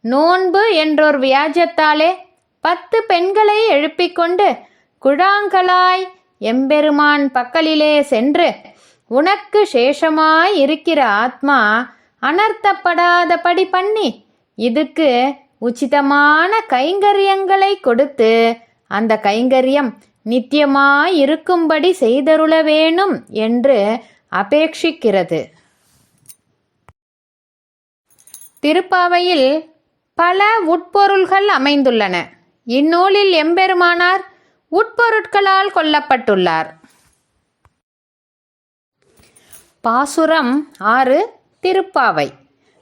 நோன்பு என்றொரு வியாஜத்தாலே பத்து பெண்களை எழுப்பிக்கொண்டு குழாங்களாய் எம்பெருமான் பக்கலிலே சென்று உனக்கு சேஷமாய் இருக்கிற ஆத்மா அனர்த்தப்படாதபடி பண்ணி இதுக்கு உச்சிதமான கைங்கரியங்களை கொடுத்து அந்த கைங்கரியம் நித்தியமாய் இருக்கும்படி செய்தருள வேணும் என்று அபேட்சிக்கிறது. திருப்பாவையில் பல உட்பொருள்கள் அமைந்துள்ளன. இந்நூலில் எம்பெருமானார் உட்பொருட்களால் கொல்லப்பட்டுள்ளார். பாசுரம் ஆறு திருப்பாவை.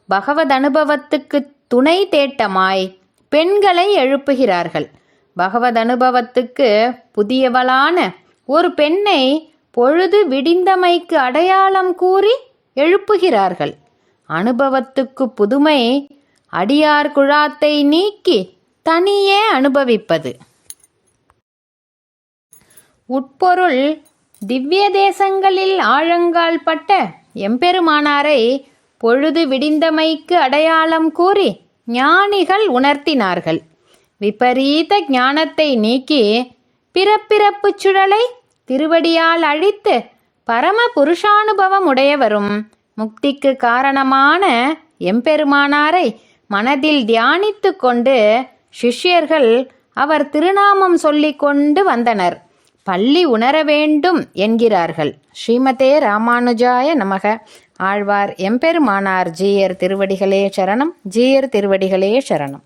பகவத் அனுபவத்துக்கு துணை தேட்டமாய் பெண்களை எழுப்புகிறார்கள். பகவத் அனுபவத்துக்கு புதியவளான ஒரு பெண்ணை பொழுது விடிந்தமைக்கு அடையாளம் கூறி எழுப்புகிறார்கள். அனுபவத்துக்கு புதுமை அடியார் குழாத்தை நீக்கி தனியே அனுபவிப்பது. உட்பொருள் திவ்ய தேசங்களில் ஆழங்கால் பட்ட எம்பெருமானாரை பொழுது விடிந்தமைக்கு அடையாளம் கூறி ஞானிகள் உணர்த்தினார்கள். விபரீத ஞானத்தை நீக்கி பிறப்பிறப்பு சுழலை திருவடியால் அழித்து பரம புருஷானுபவம் உடையவரும் முக்திக்கு காரணமான எம்பெருமானாரை மனதில் தியானித்து கொண்டு சிஷ்யர்கள் அவர் திருநாமம் சொல்லிக் கொண்டு வந்தனர். பள்ளி உணர வேண்டும் என்கிறார்கள். ஸ்ரீமதே ராமானுஜாய நமக. ஆழ்வார் எம்பெருமானார் ஜீயர் திருவடிகளே சரணம். ஜீயர் திருவடிகளே சரணம்.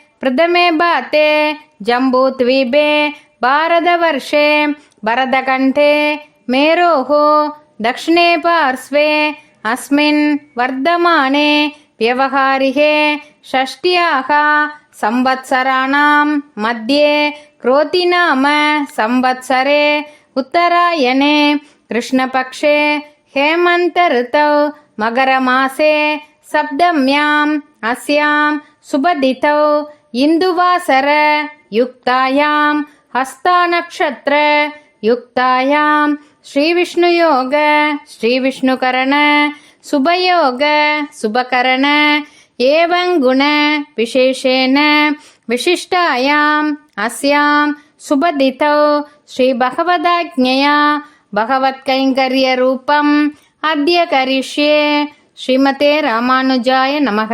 प्रथमे बाते जम्बूद्वीपे भारतवर्षे भरतकण्ठे मेरोः दक्षिणे पार्श्वे अस्मिन् वर्धमाने व्यवहारिके षष्ट्याः संवत्सराणां मध्ये क्रोतिनाम संवत्सरे उत्तरायणे कृष्णपक्षे हेमन्तऋतौ मकरमासे सप्तम्याम् अस्यां सुबदितौ इन्दुवासर युक्तायां हस्तानक्षत्र युक्तायां श्रीविष्णुयोग श्रीविष्णुकरण सुभयोग सुभकरण एवं गुण विशेषेण विशिष्टायाम् अस्यां सुबदितौ श्रीभगवदाज्ञया भगवत्कैङ्कर्यरूपम् अद्य करिष्ये श्रीमते रामानुजाय नमः